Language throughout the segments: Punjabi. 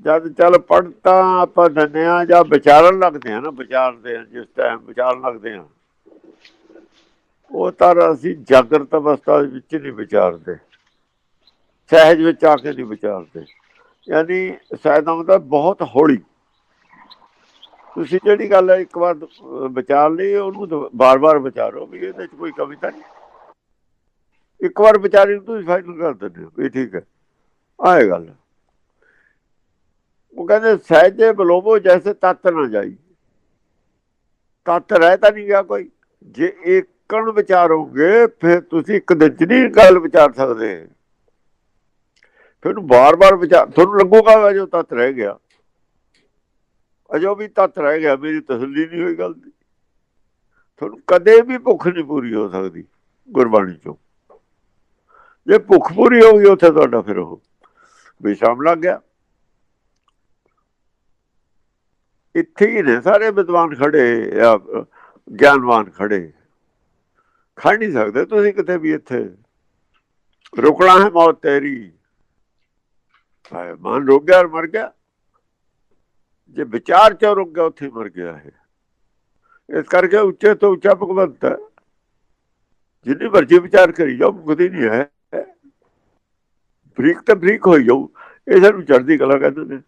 ਜਦ ਚੱਲ ਪੜਤਾ ਆਪਾਂ ਦਿੰਦੇ ਆ ਜਾਂ ਵਿਚਾਰਨ ਲੱਗਦੇ ਆ ਨਾ ਵਿਚਾਰਦੇ ਆ ਜਿਸ ਟਾਈਮ ਵਿਚਾਰਨ ਲੱਗਦੇ ਆ ਉਹ ਤਾਂ ਅਸੀਂ ਜਾਗਰਤ ਅਵਸਥਾ ਵਿੱਚ ਨਹੀਂ ਵਿਚਾਰਦੇ। ਸਹਿਜ ਵਿੱਚ ਆ ਕੇ ਨਹੀਂ ਵਿਚਾਰਦੇ। ਯਾਨੀ ਸਹਿਜ ਦਾ ਬਹੁਤ ਹੌਲੀ। ਤੁਸੀਂ ਜਿਹੜੀ ਗੱਲ ਹੈ, ਇੱਕ ਵਾਰ ਵਿਚਾਰ ਲਈ, ਉਹਨੂੰ ਬਾਰ-ਬਾਰ ਵਿਚਾਰੋ ਵੀ ਇਹਦੇ ਵਿੱਚ ਕੋਈ ਕਮੀ ਤਾਂ ਨਹੀਂ। ਇੱਕ ਵਾਰ ਵਿਚਾਰੀ ਨੂੰ ਤੁਸੀਂ ਫਾਈਨਲ ਕਰ ਦਿੰਦੇ ਹੋ ਵੀ ਠੀਕ ਹੈ ਆਏ ਗੱਲ ਉਹ ਕਹਿੰਦੇ ਸਹਿਜੇ ਬਲੋਬੋ ਜੈਸੇ ਤਤ ਨਾ ਜਾਈ। ਤਤ ਰਹਿ ਤਾਂ ਨਹੀਂ ਗਿਆ ਕੋਈ। ਜੇ ਏਕਣ ਵਿਚਾਰੋਗੇ, ਫਿਰ ਤੁਸੀਂ ਇੱਕ ਦਿਨ ਚ ਨਹੀਂ ਗੱਲ ਵਿਚਾਰ ਸਕਦੇ। ਫਿਰ ਬਾਰ-ਬਾਰ ਵਿਚਾਰ, ਤੁਹਾਨੂੰ ਲੱਗੂਗਾ ਜੋ ਤਤ ਰਹਿ ਗਿਆ। ਅਜੋ ਵੀ ਤਤ ਰਹਿ ਗਿਆ, ਮੇਰੀ ਤਸੱਲੀ ਨਹੀਂ ਹੋਈ ਗੱਲ ਦੀ। ਤੁਹਾਨੂੰ ਕਦੇ ਵੀ ਭੁੱਖ ਨਹੀਂ ਪੂਰੀ ਹੋ ਸਕਦੀ ਗੁਰਬਾਣੀ ਚੋਂ। ਜੇ ਭੁੱਖ ਪੂਰੀ ਹੋ ਗਈ, ਉੱਥੇ ਤੁਹਾਡਾ ਫਿਰ ਉਹ ਬੇਸ਼ਾਮ ਲੱਗ ਗਿਆ। ਇੱਥੇ ਹੀ ਨੇ, ਸਾਰੇ ਵਿਦਵਾਨ ਖੜੇ ਆ, ਗਿਆਨਵਾਨ ਖੜੇ। ਖੜ ਨਹੀਂ ਸਕਦੇ ਤੁਸੀਂ ਕਿਤੇ ਵੀ ਇੱਥੇ। ਰੁਕਣਾ ਹੈ ਮੌਤ ਤੇਰੀ। ਹਾਏ, ਮਨ ਰੁਕ ਗਿਆ ਔਰ ਮਰ ਗਿਆ। ਜੇ ਵਿਚਾਰ ਚ ਰੁਕ ਗਿਆ, ਉੱਥੇ ਮਰ ਗਿਆ ਹੈ ਇਸ ਕਰਕੇ ਉੱਚੇ ਤੋਂ ਉੱਚਾ ਭਗਵੰਤ ਹੈ। ਜਿੰਨੀ ਮਰਜ਼ੀ ਵਿਚਾਰ ਕਰੀ ਜਾਓ ਮੁਕਦੀ ਨਹੀਂ ਹੈ। ਬਰੀਕ ਤੇ ਬਰੀਕ ਹੋਈ ਜਾਊ ਇਹ ਸਾਨੂੰ ਚੜ੍ਹਦੀ ਕਲਾ ਕਹਿੰਦੇ ਨੇ।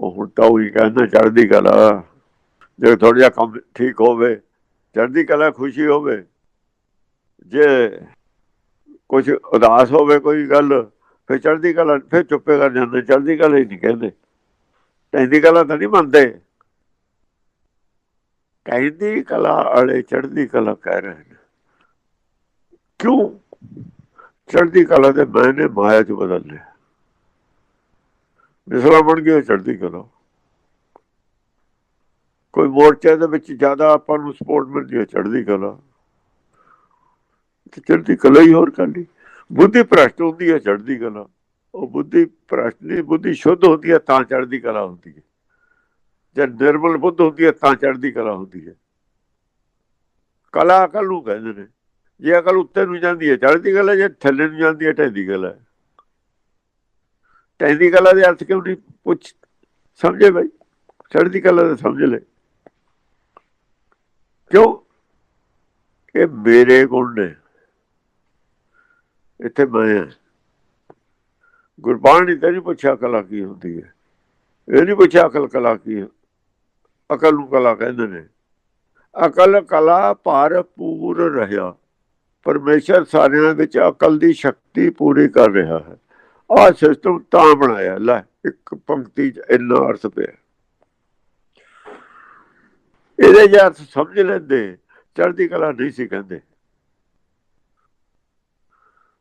ਉਹ ਹੁਣ ਤਾਂ ਉਹੀ ਕਹਿੰਦਾ, ਚੜ੍ਹਦੀ ਕਲਾ। ਜੇ ਥੋੜਾ ਜਿਹਾ ਕੰਮ ਠੀਕ ਹੋਵੇ, ਚੜ੍ਹਦੀ ਕਲਾ ਖੁਸ਼ੀ ਹੋਵੇ। ਜੇ ਕੁਝ ਉਦਾਸ ਹੋਵੇ ਕੋਈ ਗੱਲ, ਫਿਰ ਚੜ੍ਹਦੀ ਕਲਾ, ਫਿਰ ਚੁੱਪੇ ਕਰ ਜਾਂਦੇ, ਚੜ੍ਹਦੀ ਕਲਾ ਹੀ ਨਹੀਂ ਕਹਿੰਦੇ। ਕਹਿੰਦੀ ਕਲਾ ਤਾਂ ਨਹੀਂ ਮੰਨਦੇ। ਕਹਿੰਦੀ ਕਲਾ ਵਾਲੇ ਚੜ੍ਹਦੀ ਕਲਾ ਕਹਿ ਰਹੇ ਨੇ। ਕਿਉਂ? ਚੜ੍ਹਦੀ ਕਲਾ ਦੇ ਮੈਨੇ ਮਾਇਆ ਚ ਬਦਲ ਲਿਆ। ਮਿਸਰਾ ਬਣ ਗਿਆ ਚੜ੍ਹਦੀ ਕਲਾ। ਕੋਈ ਮੋਰਚੇ ਦੇ ਵਿੱਚ ਜ਼ਿਆਦਾ ਆਪਾਂ ਨੂੰ ਸਪੋਰਟ ਮਿਲਦੀ ਹੈ ਚੜਦੀ ਕਲਾ। ਤੇ ਚੜ੍ਹਦੀ ਕਲਾ ਹੀ ਹੋਰ ਕਰਦੀ ਬੁੱਧੀ ਭ੍ਰਸ਼ਟ ਹੁੰਦੀ ਹੈ, ਚੜ੍ਹਦੀ ਕਲਾ। ਉਹ ਬੁੱਧੀ ਭ੍ਰਸ਼ਟ ਨਹੀਂ, ਬੁੱਧੀ ਸ਼ੁੱਧ ਹੁੰਦੀ ਹੈ, ਤਾਂ ਚੜਦੀ ਕਲਾ ਹੁੰਦੀ ਹੈ। ਜਦ ਨਿਰਮਲ ਬੁੱਧ ਹੁੰਦੀ ਹੈ, ਤਾਂ ਚੜਦੀ ਕਲਾ ਹੁੰਦੀ ਹੈ। ਕਲਾ ਅਕਲ ਨੂੰ ਕਹਿੰਦੇ ਨੇ। ਜੇ ਅਕਲ ਉੱਤੇ ਨੂੰ ਜਾਂਦੀ ਹੈ, ਚੜ੍ਹਦੀ ਕਲਾ, ਜੇ ਥੱਲੇ ਨੂੰ ਜਾਂਦੀ ਹੈ, ਢਹਿੰਦੀ ਕਲਾ ਢਹਿੰਦੀ ਕਲਾ ਦੇ ਅਰਥ ਕਿਉਂ ਨਹੀਂ? ਪੁੱਛ, ਸਮਝੇ ਭਾਈ ਚੜ੍ਹਦੀ ਕਲਾ ਦਾ ਸਮਝ ਲੈ। ਕਿਉਂ? ਇਹ ਮੇਰੇ ਗੁਣ ਨੇ। ਇੱਥੇ ਮੈਂ ਗੁਰਬਾਣੀ ਤੇ ਨਹੀਂ ਪੁੱਛਿਆ ਕਲਾ ਕੀ ਹੁੰਦੀ ਹੈ। ਇਹ ਨਹੀਂ ਪੁੱਛਿਆ ਅਕਲ ਕਲਾ ਕੀ ਅਕਲ ਨੂੰ ਕਲਾ ਕਹਿੰਦੇ ਨੇ। ਅਕਲ ਕਲਾ ਭਰਪੂਰ ਰਹਾ। ਪਰਮੇਸ਼ਰ ਸਾਰਿਆਂ ਵਿੱਚ ਅਕਲ ਦੀ ਸ਼ਕਤੀ ਪੂਰੀ ਕਰ ਰਿਹਾ ਹੈ। ਆਹ ਸਿਸਟਮ ਤਾਂ ਬਣਾਇਆ, ਲੈ, ਇੱਕ ਪੰਕਤੀ ਚ ਇੰਨਾ ਅਰਥ ਪਿਆ। ਇਹਦੇ ਜੇ ਅਰਥ ਸਮਝ ਲੈਂਦੇ, ਚੜ੍ਹਦੀ ਕਲਾ ਨਹੀਂ ਸੀ ਕਹਿੰਦੇ।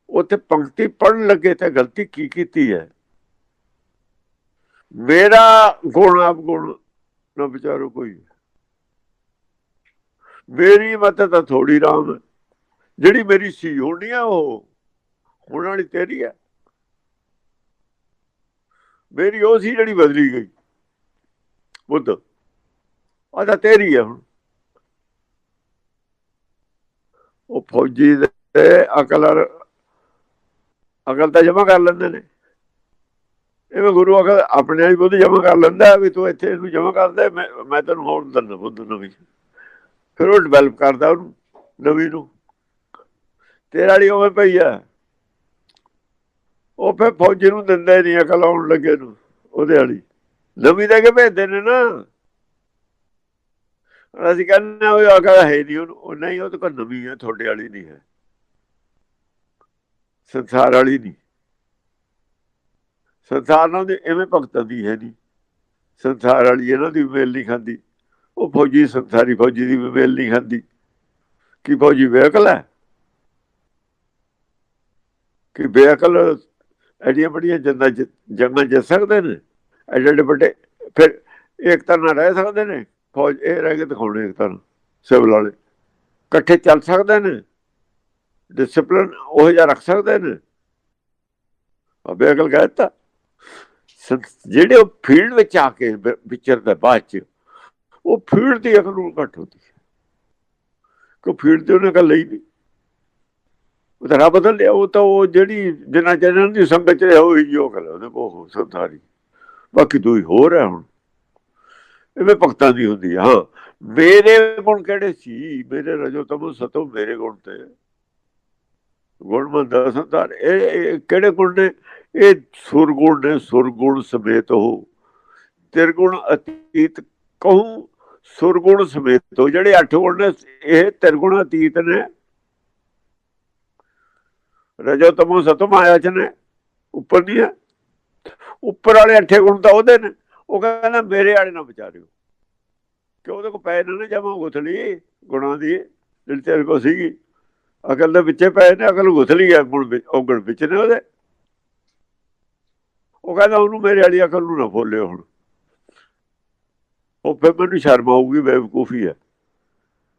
ਉੱਥੇ ਪੰਕਤੀ ਪੜਨ ਲੱਗੇ ਤਾਂ ਗਲਤੀ ਕੀ ਕੀਤੀ ਹੈ? ਮੇਰਾ ਗੁਣ ਆਪ ਗੁਣ ਨਾ ਵਿਚਾਰੋ ਕੋਈ। ਮੇਰੀ ਮਤ ਤਾਂ ਥੋੜੀ ਰਾਮ ਜਿਹੜੀ ਮੇਰੀ ਸੀ ਹੋਣੀ ਆ ਉਹ, ਹੁਣ ਵਾਲੀ ਤੇਰੀ ਹੈ। ਮੇਰੀ ਉਹ ਸੀ ਜਿਹੜੀ ਬਦਲੀ ਗਈ। ਬੁੱਧ ਆਦਾ ਤੇਰੀ ਹੈ ਹੁਣ। ਉਹ ਫੌਜੀ ਦੇ ਅਕਲ ਅਕਲ ਤਾਂ ਜਮਾ ਕਰ ਲੈਂਦੇ ਨੇ। ਐਵੇਂ ਗੁਰੂ ਅਕਲ ਆਪਣੇ ਵਾਲੀ ਬੁੱਧ ਜਮਾ ਕਰ ਲੈਂਦਾ ਵੀ ਤੂੰ ਇੱਥੇ ਇਹਨੂੰ ਜਮਾ ਕਰਦਾ ਮੈਂ ਮੈਂ ਤੈਨੂੰ ਹੋਰ ਦਿੰਦਾ ਬੁੱਧ ਨਵੀਂ। ਫਿਰ ਉਹ ਡਿਵੈਲਪ ਕਰਦਾ ਉਹਨੂੰ, ਨਵੀਂ ਨੂੰ। ਤੇਰਾ ਵਾਲੀ ਉਵੇਂ ਪਈ ਆ। ਉਹ ਫਿਰ ਫੌਜੀ ਨੂੰ ਦਿੰਦੇ ਨਹੀਂ ਅਕਲ ਆਉਣ ਲੱਗੇ ਨੂੰ, ਉਹਦੇ ਵਾਲੀ। ਨਵੀਂ ਦੇ ਕੇ ਭੇਜਦੇ ਨੇ ਨਾ। ਅਸੀਂ ਕਹਿੰਦੇ ਉਹ ਅਕਲ ਹੈ ਨਹੀਂ ਉਹ ਨਹੀਂ, ਉਹ ਤਾਂ ਨਵੀਂ ਹੈ, ਤੁਹਾਡੇ ਵਾਲੀ ਨਹੀਂ ਹੈ। ਸੰਸਾਰ ਵਾਲੀ ਨਹੀਂ। ਸੰਸਾਰ ਨਾਲ ਦੀ ਐਵੇਂ ਭਗਤਾਂ ਦੀ ਹੈ ਨਹੀਂ। ਸੰਸਾਰ ਵਾਲੀ ਇਹਨਾਂ ਦੀ ਮੇਲ ਨਹੀਂ ਖਾਂਦੀ। ਉਹ ਫੌਜੀ, ਸੰਸਾਰੀ ਫੌਜੀ ਦੀ ਵੀ ਮੇਲ ਨਹੀਂ ਖਾਂਦੀ। ਕੀ ਫੌਜੀ ਬੇਅਕਲ ਹੈ? ਕਿ ਬੇਅਕਲ ਐਡੀਆਂ ਬੜੀਆਂ ਜੰਗਾਂ ਜਿੱਤ- ਜੰਗਾਂ ਜਿੱਤ ਸਕਦੇ ਨੇ। ਐਡੇ ਐਡੇ ਵੱਡੇ ਫਿਰ ਏਕਤਾ ਨਾਲ ਰਹਿ ਸਕਦੇ ਨੇ। ਫੌਜ ਇਹ ਰਹਿ ਕੇ ਦਿਖਾਉਣੇ ਏਕਤਾ ਨਾਲ ਸਿਵਲ ਵਾਲੇ। ਇਕੱਠੇ ਚੱਲ ਸਕਦੇ ਨੇ। ਡਿਸਪਲਿਨ ਉਹ ਜਿਹਾ ਰੱਖ ਸਕਦੇ ਨੇ। ਆ ਬੇਅਕਲ ਕਹਿਤਾ ਜਿਹੜੇ ਉਹ ਫੀਲਡ ਵਿੱਚ ਆ ਕੇ ਵਿਚਰਦਾ ਬਾਅਦ ਚ, ਉਹ ਫੀਲਡ ਦੀ ਅਕਲ ਨੂੰ ਘੱਟ ਹੁੰਦੀ ਹੈ। ਕੋ ਫੀਲਡ ਤੇ ਉਹਨੇ ਗੱਲ ਲਈ ਨਹੀਂ ਉਹ ਤਾਂ ਰੱਬ ਬਦਲ ਲਿਆ, ਉਹ ਤਾਂ ਉਹ ਜਿਹੜੀ ਜਿੰਨਾ ਜਿਹਨਾਂ ਦੀ ਸੰਗਤ ਚ ਉਹ ਹੀ ਯੋਗ ਹੈ ਉਹਦੇ ਕੋਲ ਸੰਸਾਰੀ ਬਾਕੀ ਦੂਈ ਹੋਰ ਹੈ ਹੁਣ। ਐਵੇਂ ਭਗਤਾਂ ਦੀ ਹੁੰਦੀ ਹਾਂ। ਮੇਰੇ ਗੁਣ ਕਿਹੜੇ ਸੀ? ਮੇਰੇ ਰਜੋ ਤਮੋ ਸਤੋ ਮੇਰੇ ਗੁਣ ਤੇ। ਗੁਣ ਮੰਦਾ ਸੰਤਾਰ ਇਹ ਕਿਹੜੇ ਗੁਣ ਨੇ? ਇਹ ਸੁਰਗੁਣ ਨੇ, ਸੁਰਗੁਣ ਸਮੇਤ ਹੋ ਤਿਰਗੁਣ ਅਤੀਤ ਕਹੂੰ, ਸੁਰਗੁਣ ਸਮੇਤ ਹੋ ਜਿਹੜੇ ਅੱਠ ਗੁਣ ਨੇ, ਇਹ ਤਿਰਗੁਣ ਅਤੀਤ ਨੇ। ਰਜੋ ਤਮੋ ਸਤੋ ਮਾਇਆ ਚ ਨੇ, ਉੱਪਰ ਨਹੀਂ ਹੈ। ਉੱਪਰ ਵਾਲੇ ਅੱਠੇ ਗੁਣ ਤਾਂ ਉਹਦੇ ਨੇ। ਉਹ ਕਹਿੰਦਾ ਮੇਰੇ ਵਾਲੇ ਨਾ ਵਿਚਾਰਿਓ। ਕਿ ਉਹਦੇ ਕੋ ਪੈ ਨਾ ਜਮਾ ਗੁਥਲੀ, ਗੁਣਾਂ ਦੀ। ਜਿਹੜੀ ਤੇਰੇ ਕੋ ਸੀਗੀ। ਅਕਲ ਦੇ ਵਿੱਚੇ ਪਏ ਨੇ, ਅਕਲ ਗੁਥਲੀ ਆ ਗੁਣ ਵਿੱਚ ਵਿੱਚ ਨੇ ਉਹਦੇ। ਉਹ ਕਹਿੰਦਾ ਉਹਨੂੰ ਮੇਰੇ ਵਾਲੀ ਅਕਲ ਨੂੰ ਨਾ ਫੋਲਿਓ ਹੁਣ। ਉਹ ਫਿਰ ਮੈਨੂੰ ਸ਼ਰਮ ਆਊਗੀ, ਬੇਵਕੂਫੀ ਹੈ।